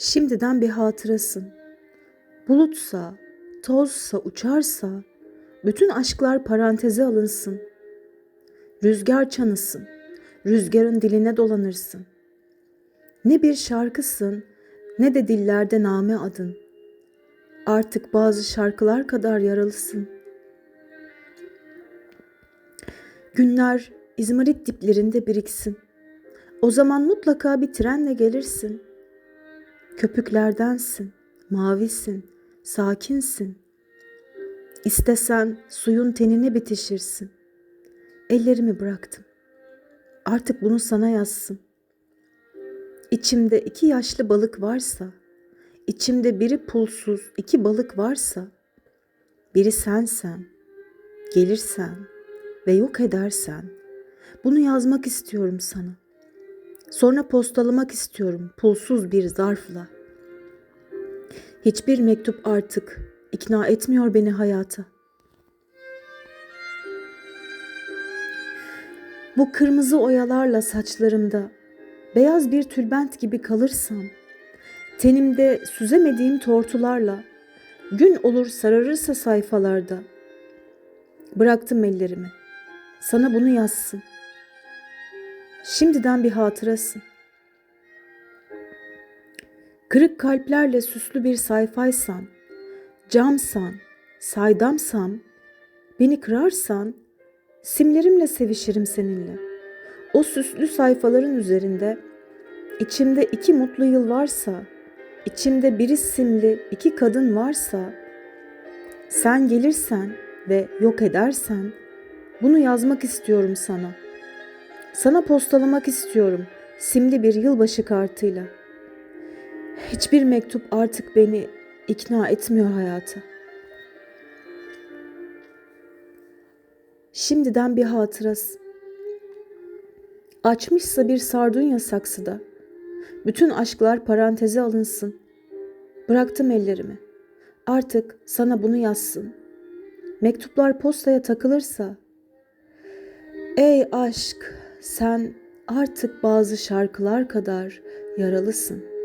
Şimdiden bir hatırasın. Bulutsa, tozsa, uçarsa, bütün aşklar paranteze alınsın. Rüzgar çanısın, rüzgarın diline dolanırsın. Ne bir şarkısın, ne de dillerde name adın. Artık bazı şarkılar kadar yaralısın. Günler İzmarit diplerinde biriksin. O zaman mutlaka bir trenle gelirsin. Köpüklerdensin, mavisin, sakinsin. İstesen suyun tenine bitişirsin. Ellerimi bıraktım. Artık bunu sana yazsın. İçimde iki yaşlı balık varsa, içimde biri pulsuz iki balık varsa, biri sensen, gelirsen ve yok edersen, bunu yazmak istiyorum sana. Sonra postalamak istiyorum pulsuz bir zarfla. Hiçbir mektup artık ikna etmiyor beni hayata. Bu kırmızı oyalarla saçlarımda beyaz bir tülbent gibi kalırsam, tenimde süzemediğim tortularla gün olur sararırsa sayfalarda, bıraktım ellerimi. Sana bunu yazsın. Şimdiden bir hatırasın. Kırık kalplerle süslü bir sayfaysan, camsan, saydamsam, beni kırarsan, simlerimle sevişirim seninle. O süslü sayfaların üzerinde, içimde iki mutlu yıl varsa, içimde biri simli iki kadın varsa, sen gelirsen ve yok edersen, bunu yazmak istiyorum sana. Sana postalamak istiyorum simli bir yılbaşı kartıyla. Hiçbir mektup artık beni ikna etmiyor hayata. Şimdiden bir hatırası. Açmışsa bir sardunya saksıda. Bütün aşklar paranteze alınsın. Bıraktım ellerimi. Artık sana bunu yazsın. Mektuplar postaya takılırsa Ey aşk, sen artık bazı şarkılar kadar yaralısın.''